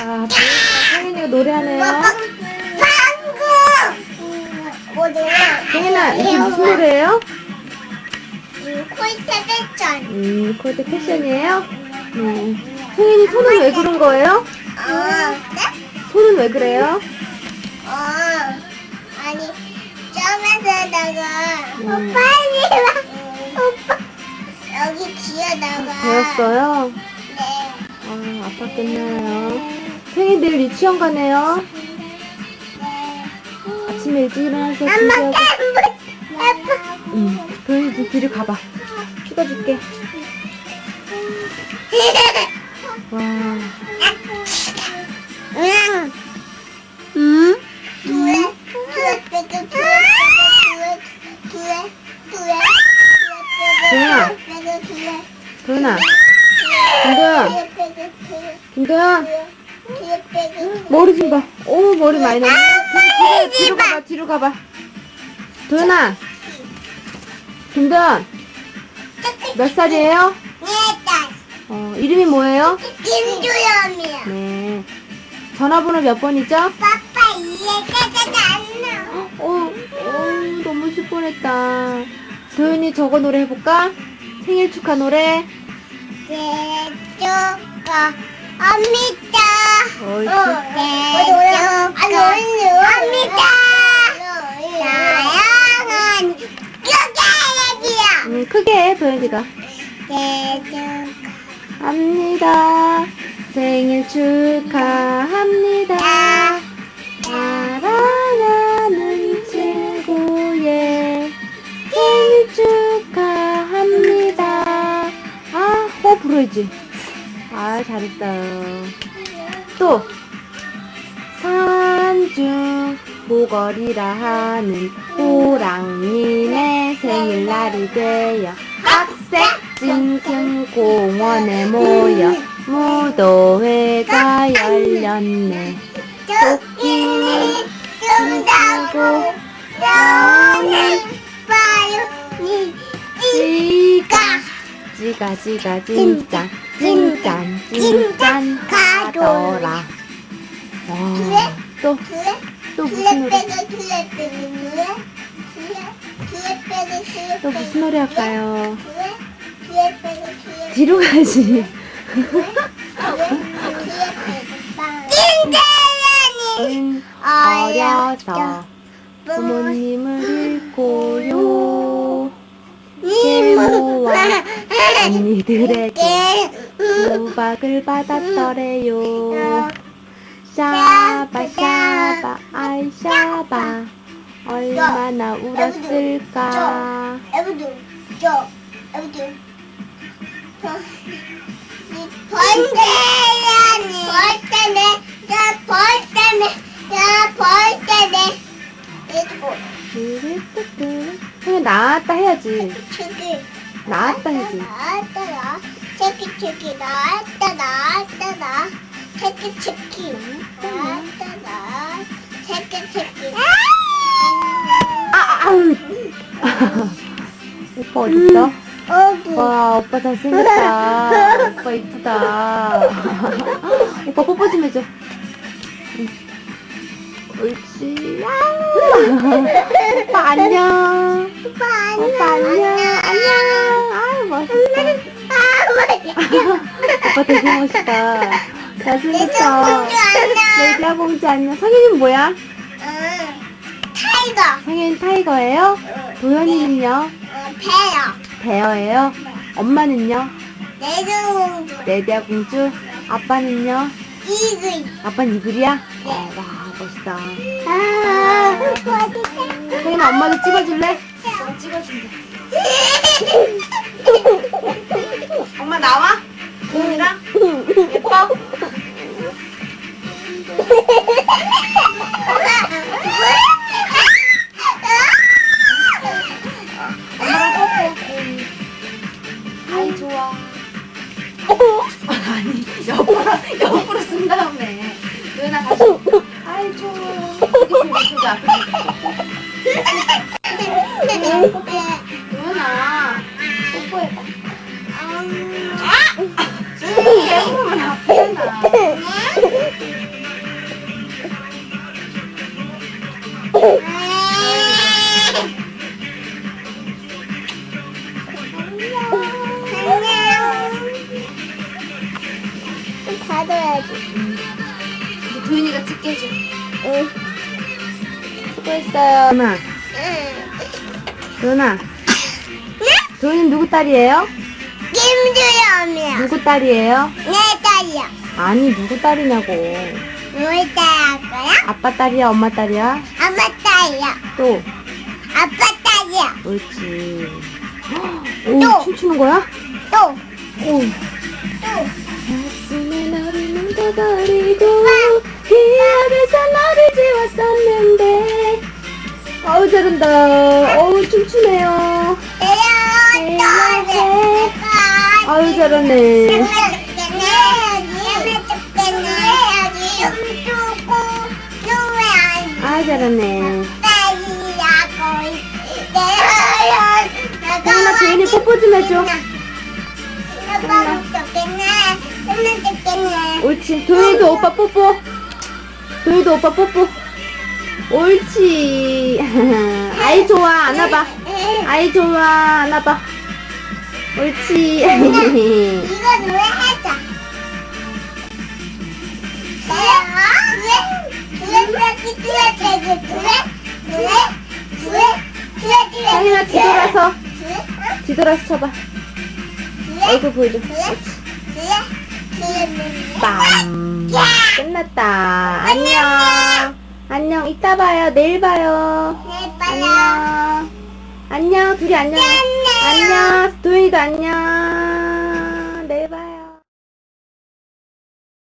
아, 성현이가 노래하네요. 방구. 뭐 노래? 성현아, 이게 무슨 노래예요? 코이트 패션. 음, 그것도 패션이에요? 네. 성현이 손은 왜 그런 거예요? 어, 네? 손은 왜 그래요? 어, 아니, 점에다가 음. 와. 오빠. 여기 뒤에다가. 배웠어요? 네. 아, 아팠겠네요. 성현이 내일 유치원 가네요. 네. 아침에 일찍 일어나서 엄마 준비하고. 땀 아빠. 응, 도현이 좀 뒤로 가봐. 찍어줄게. 오, 머리 많이 나네. 뒤로, 뒤로 가봐, 뒤로 가봐. 도현아, 김도현, 몇 살이에요? 네딸 어, 이름이 뭐예요? 김주연이야. 네. 전화번호 몇 번이죠? 빠빠 이해가 안 나. 어, 어, 너무 슬 뻔했다. 도현이 저거 노래 해볼까? 생일 축하 노래. 제주가 합니다. 옳지. 제주가 합니다. 사랑은 그게야지요. 음, 크게 해, 도현이가. 제주가 합니다. 생일 축하합니다. 사랑하는 친구의 생일 축하합니다. 아, 호 불어야지. 아, 잘했어요. 또, 산중 모거리라 하는 호랑이네 생일날이 되어 학생 징징 공원에 모여 무도회가 열렸네. 토끼는 춤다고 나오는 바요 찌가 찌가 찌가 찐짠 찐짠 찐짠 가더라. 와, 또, 그래? 또 무슨 노래? 또 무슨 노래 할까요? 뒤로 가지. 응, 어려서 부모님을 잃고요. 언니들에게 수박을 받았더래요. 샤바 샤바 아이 샤바 얼마나 울었을까. 나왔다 해야지. 나왔다 해야지. 나왔다 나 체키 나왔다 나왔다 나 체키 나왔다 나 아, 아우. 오빠 어딨어? 어구 와, 오빠 잘생겼다. 오빠 이쁘다. 오빠 뽀뽀 좀 해줘. 응. 옳지. 아우. 오빠 안녕. 오빠 오빠 안녕. 안녕. 아유, 멋있다. 오빠 되게 멋있다. 잘생겼어. 공주 안녕 레디아 공주 안녕. 성현이는 뭐야? 응 타이거 성현이 타이거예요? 도현이는요? 어, 배요 베어예요? 엄마는요? 내정공주 레디아 공주? 아빠는요? 이글 아빠는 이글이야? 어, 와, 멋있다. 아 멋있다 성현아, 엄마도 찍어줄래? 찍어준다 엄마 나와? 도현이랑? 예뻐? 엄마랑 뽀뽀. 아이, 좋아. 아니, 옆으로, 옆으로 쓴 다음에. 도현아, 다시. 아이, 좋아. 이렇게, 이렇게, 앞 깨우면 아프잖아. 받아야지. 이제 도윤이가 찍게 해줘. 응. 수고했어요. 누나, 응. 누나. 예? 도윤이 누구 딸이에요? 김주영이야. 누구 딸이에요? 내 딸이야. 아니, 누구 딸이냐고. 우리 딸할 거야? 아빠 딸이야, 엄마 딸이야? 엄마 딸이야. 또, 아빠 딸이야. 옳지. 오, 또. 춤추는 거야? 또, 오. 또. 가슴에 너를 묻어버리고 기억에서 너를 지웠었는데 어우 잘한다 어우 춤추네요 아유 잘하네. 아 잘하네. 태연아 도윤이 뽀뽀 좀 해줘. 옳지. 도윤이도 오빠 뽀뽀. 도윤이도 오빠 뽀뽀. 옳지. 아이 좋아. 안아봐. 아이 좋아. 안아봐 옳지. 이거 노래 하자. 태연아 뒤돌아서. 뒤돌아서 쳐봐. 얼굴 보여줘. 빰 끝났다. 안녕. 안녕. 이따 봐요. 내일 봐요. 안녕. 안녕. 둘이 안녕 안녕. 도윤이도 안녕